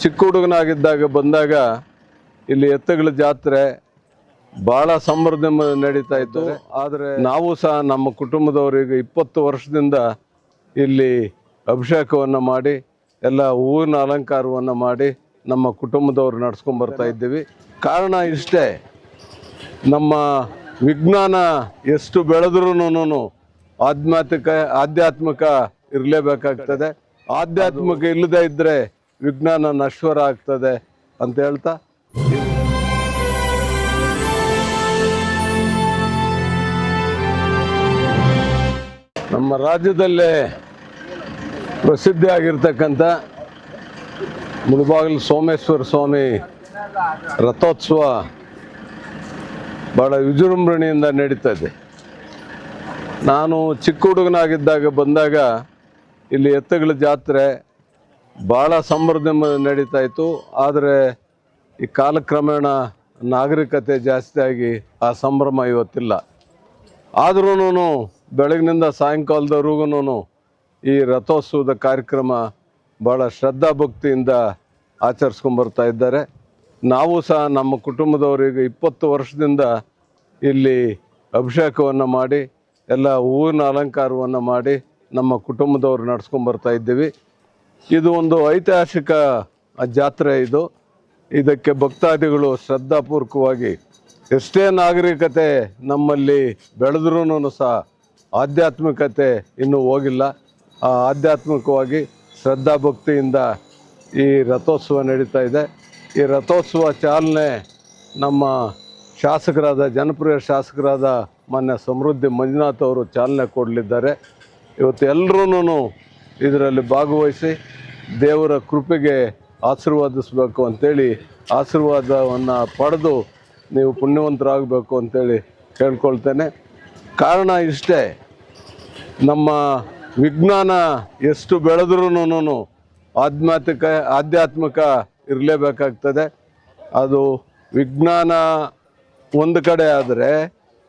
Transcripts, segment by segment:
ಚಿಕ್ಕ ಹುಡುಗನಾಗಿದ್ದಾಗ ಬಂದಾಗ ಇಲ್ಲಿ ಎತ್ತುಗಳ ಜಾತ್ರೆ ಬಹಳ ಸಂಭ್ರಮ ನಡೀತಾ ಇತ್ತು. ಆದರೆ ನಾವು ಸಹ ನಮ್ಮ ಕುಟುಂಬದವರಿಗೆ ಇಪ್ಪತ್ತು ವರ್ಷದಿಂದ ಇಲ್ಲಿ ಅಭಿಷೇಕವನ್ನು ಮಾಡಿ ಎಲ್ಲ ಹೂವಿನ ಅಲಂಕಾರವನ್ನು ಮಾಡಿ ನಮ್ಮ ಕುಟುಂಬದವರು ನಡ್ಸ್ಕೊಂಡ್ ಬರ್ತಾ ಇದ್ದೀವಿ. ಕಾರಣ ಇಷ್ಟೇ ನಮ್ಮ ವಿಜ್ಞಾನ ಎಷ್ಟು ಬೆಳೆದ್ರೂ ಆಧ್ಯಾತ್ಮಿಕ ಆಧ್ಯಾತ್ಮಿಕ ಇರಲೇಬೇಕಾಗ್ತದೆ. ಆಧ್ಯಾತ್ಮಿಕ ಇಲ್ಲದೇ ಇದ್ದರೆ ವಿಜ್ಞಾನ ನಶ್ವರ ಆಗ್ತದೆ ಅಂತ ಹೇಳ್ತಾ ನಮ್ಮ ರಾಜ್ಯದಲ್ಲೇ ಪ್ರಸಿದ್ಧಿಯಾಗಿರ್ತಕ್ಕಂಥ ಮುಳುಬಾಗಿಲು ಸೋಮೇಶ್ವರ ಸ್ವಾಮಿ ರಥೋತ್ಸವ ಭಾಳ ವಿಜೃಂಭಣೆಯಿಂದ ನಡೀತಾ ಇದೆ. ನಾನು ಚಿಕ್ಕ ಹುಡುಗನಾಗಿದ್ದಾಗ ಬಂದಾಗ ಇಲ್ಲಿ ಎತ್ತುಗಳ ಜಾತ್ರೆ ಭಾಳ ಸಂಭ್ರಮ ನಡೀತಾ ಇತ್ತು ಆದರೆ ಈ ಕಾಲಕ್ರಮೇಣ ನಾಗರಿಕತೆ ಜಾಸ್ತಿಯಾಗಿ ಆ ಸಂಭ್ರಮ ಇವತ್ತಿಲ್ಲ. ಆದ್ರೂ ಬೆಳಗಿನಿಂದ ಸಾಯಂಕಾಲದವರೆಗೂ ಈ ರಥೋತ್ಸವದ ಕಾರ್ಯಕ್ರಮ ಭಾಳ ಶ್ರದ್ಧಾಭಕ್ತಿಯಿಂದ ಆಚರಿಸ್ಕೊಂಡು ಬರ್ತಾ ಇದ್ದಾರೆ. ನಾವು ಸಹ ನಮ್ಮ ಕುಟುಂಬದವರಿಗೆ ಇಪ್ಪತ್ತು ವರ್ಷದಿಂದ ಇಲ್ಲಿ ಅಭಿಷೇಕವನ್ನು ಮಾಡಿ, ಎಲ್ಲ ಹೂವಿನ ಅಲಂಕಾರವನ್ನು ಮಾಡಿ ನಮ್ಮ ಕುಟುಂಬದವರು ನಡ್ಸ್ಕೊಂಡು ಬರ್ತಾ ಇದ್ದೀವಿ. ಇದು ಒಂದು ಐತಿಹಾಸಿಕ ಜಾತ್ರೆ ಇದು. ಇದಕ್ಕೆ ಭಕ್ತಾದಿಗಳು ಶ್ರದ್ಧಾಪೂರ್ವಕವಾಗಿ ಎಷ್ಟೇ ನಾಗರಿಕತೆ ನಮ್ಮಲ್ಲಿ ಬೆಳೆದ್ರೂ ಸಹ ಆಧ್ಯಾತ್ಮಿಕತೆ ಇನ್ನೂ ಹೋಗಿಲ್ಲ. ಆ ಆಧ್ಯಾತ್ಮಿಕವಾಗಿ ಶ್ರದ್ಧಾಭಕ್ತಿಯಿಂದ ಈ ರಥೋತ್ಸವ ನಡೀತಾ ಇದೆ. ಈ ರಥೋತ್ಸವ ಚಾಲನೆ ನಮ್ಮ ಶಾಸಕರಾದ, ಜನಪ್ರಿಯ ಶಾಸಕರಾದ ಮಾನ್ಯ ಸಮೃದ್ಧಿ ಮಂಜುನಾಥ್ ಅವರು ಚಾಲನೆ ಕೊಡಲಿದ್ದಾರೆ. ಇವತ್ತು ಎಲ್ಲರೂ ಇದರಲ್ಲಿ ಭಾಗವಹಿಸಿ ದೇವರ ಕೃಪೆಗೆ ಆಶೀರ್ವಾದಿಸಬೇಕು ಅಂತೇಳಿ ಆಶೀರ್ವಾದವನ್ನು ಪಡೆದು ನೀವು ಪುಣ್ಯವಂತರಾಗಬೇಕು ಅಂತೇಳಿ ಕೇಳ್ಕೊಳ್ತೇನೆ ಕಾರಣ ಇಷ್ಟೇ, ನಮ್ಮ ವಿಜ್ಞಾನ ಎಷ್ಟು ಬೆಳೆದ್ರೂ ಆಧ್ಯಾತ್ಮಿಕ ಆಧ್ಯಾತ್ಮಿಕ ಇರಲೇಬೇಕಾಗ್ತದೆ. ಅದು ವಿಜ್ಞಾನ ಒಂದು ಕಡೆ ಆದರೆ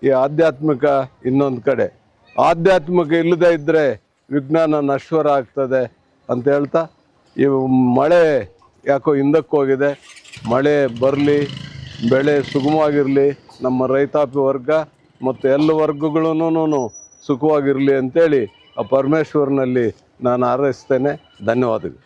ಈ ಆಧ್ಯಾತ್ಮಿಕ ಇನ್ನೊಂದು ಕಡೆ. ಆಧ್ಯಾತ್ಮಿಕ ಇಲ್ಲದೆ ಇದ್ದರೆ ವಿಜ್ಞಾನ ನಶ್ವರ ಆಗ್ತದೆ ಅಂತ ಹೇಳ್ತಾ, ಈ ಮಳೆ ಯಾಕೋ ಹಿಂದಕ್ಕೆ ಹೋಗಿದೆ, ಮಳೆ ಬರಲಿ, ಬೆಳೆ ಸುಗಮವಾಗಿರಲಿ, ನಮ್ಮ ರೈತಾಪಿ ವರ್ಗ ಮತ್ತು ಎಲ್ಲ ವರ್ಗಗಳೂ ಸುಖವಾಗಿರಲಿ ಅಂತೇಳಿ ಆ ಪರಮೇಶ್ವರನಲ್ಲಿ ನಾನು ಹಾರೈಸ್ತೇನೆ. ಧನ್ಯವಾದಗಳು.